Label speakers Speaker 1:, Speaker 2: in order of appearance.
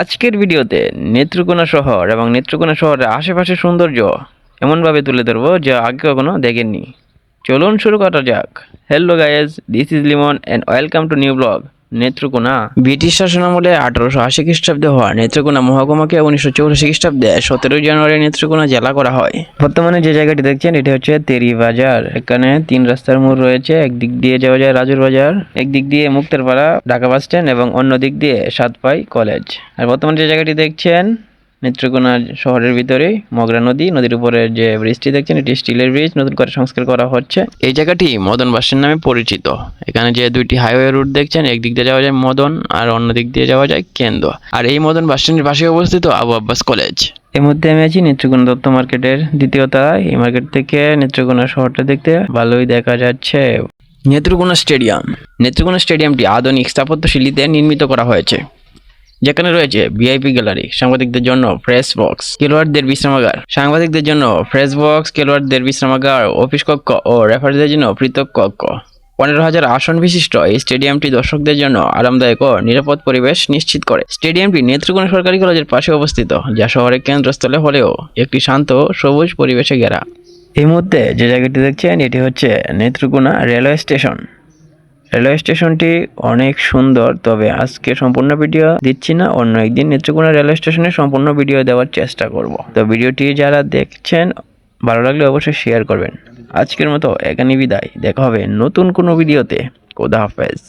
Speaker 1: আজকের ভিডিওতে নেত্রকোনা শহর এবং নেত্রকোনা শহরের আশেপাশে সৌন্দর্য এমনভাবে তুলে ধরবো যা আগে কখনো দেখেননি। চলুন শুরু করা যাক। Hello guys this is Limon and welcome to new blog Netrokona. British শাসনামলে আঠারোশো আশি খ্রিস্টাব্দে হওয়া নেত্রকোনা মহকুমাকে উনিশশো চৌরাশি খ্রিস্টাব্দে সতেরোই জানুয়ারি নেত্রকোনা জেলা করা হয়। বর্তমানে যে জায়গাটি দেখছেন এটি হচ্ছে তেরি বাজার। এখানে তিন রাস্তার মোড় রয়েছে একদিক দিয়ে যাওয়া যায় রাজুর বাজার একদিক দিয়ে মুক্তারপাড়া ঢাকা বাস স্ট্যান্ড এবং অন্য দিক দিয়ে সাতপাই কলেজ। আর বর্তমানে যে জায়গাটি দেখছেন নেত্রকোনা শহরের ভিতরে মগরা নদী, নদীর উপরে যে ব্রিজটি দেখছেন, এটি স্টিলের ব্রিজ নতুন করে সংস্কার করা হচ্ছে। এই জায়গাটি মদন বাসের নামে পরিচিত। এখানে যে দুইটি হাইওয়ে রুট দেখছেন একদিক দিয়ে যাওয়া যায় মদন আর অন্য দিক দিয়ে যাওয়া যায় কেন্দ্র। আর এই মদন বাস স্ট্যান্ডের পাশে অবস্থিত আবু আব্বাস কলেজ এই মধ্যে আমি আছি নেত্রকোনা দত্ত মার্কেটের দ্বিতীয় তলায়। এই মার্কেট থেকে নেত্রকোনা শহরটা দেখতে ভালোই দেখা যাচ্ছে। নেত্রকোনা স্টেডিয়াম। নেত্রকোনা স্টেডিয়ামটি আধুনিক স্থাপত্যশৈলীতে নির্মিত করা হয়েছে। যেখানে রয়েছে ভিআইপি গ্যালারি, সাংবাদিকদের জন্য প্রেস বক্স, খেলোয়াড়দের বিশ্রামাগার। সাংবাদিকদের জন্য প্রেস বক্স, খেলোয়াড়দের বিশ্রামাগার, অফিস কক্ষ ও রেফারিদের জন্য পৃথক কক্ষ। পনেরো হাজার আসন বিশিষ্ট এই স্টেডিয়ামটি দর্শকদের জন্য আরামদায়ক ও নিরাপদ পরিবেশ নিশ্চিত করে। স্টেডিয়ামটি নেত্রকোনা সরকারি কলেজের পাশে অবস্থিত, যা শহরের কেন্দ্রস্থলে হলেও একটি শান্ত, সবুজ পরিবেশে ঘেরা। এই মুহূর্তে যে জায়গাটি দেখছেন, এটি হচ্ছে নেত্রকোনা রেলওয়ে স্টেশন। রেলওয়ে স্টেশনটি অনেক সুন্দর, তবে আজকে সম্পূর্ণ ভিডিও দিচ্ছি না। অন্য একদিন নেত্রকোনা রেলওয়ে স্টেশনের সম্পূর্ণ ভিডিও দেওয়ার চেষ্টা করব। তো ভিডিওটি যারা দেখছেন, ভালো লাগলে অবশ্যই শেয়ার করবেন। আজকের মতো এখানে বিদায়। দেখা হবে নতুন কোনো ভিডিওতে। খোদা হাফেজ।